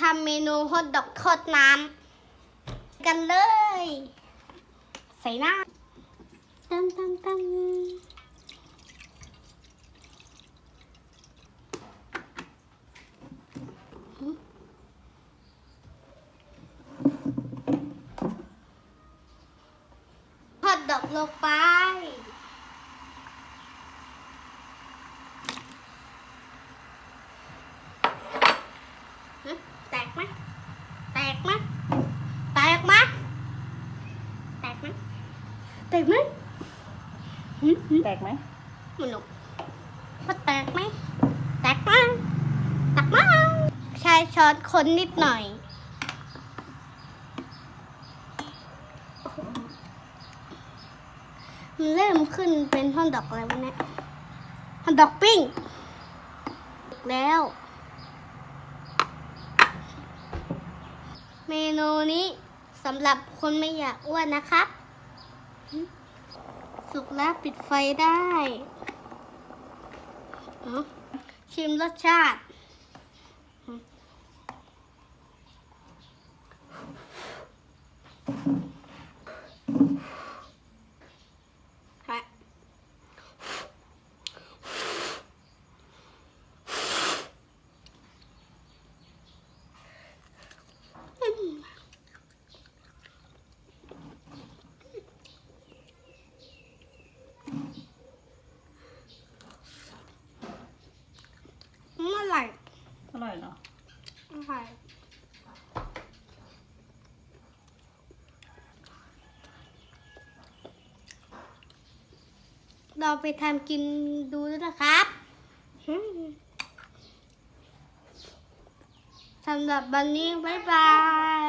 ทำเมนูฮอทดอกทอดน้ำกันเลย ใส่หน้าตั้มตั้มตั้มฮอทดอกลงไป หึแต กไหมแตกไหมแตกไหมแตกไหมแตกไหมหึหึแตกไหมมันหนุกว่าแตกไหมแตกไหมแตกไหมใช้ช้อนคนนิดหน่อยมันเริ่มขึ้นเป็นท่อนดอกอะไรวะเนี่ยท่อนดอกปิ้งแล้ว เมนูนี้สำหรับคนไม่อยากอ้วนนะครับ สุกแล้วปิดไฟได้ ชิมรสชาติฮะอืม อร่อย อร่อยเนาะ อร่เราไปทำกินดูด้วยนะครับสำหรับวันนี้ บ๊ายบาย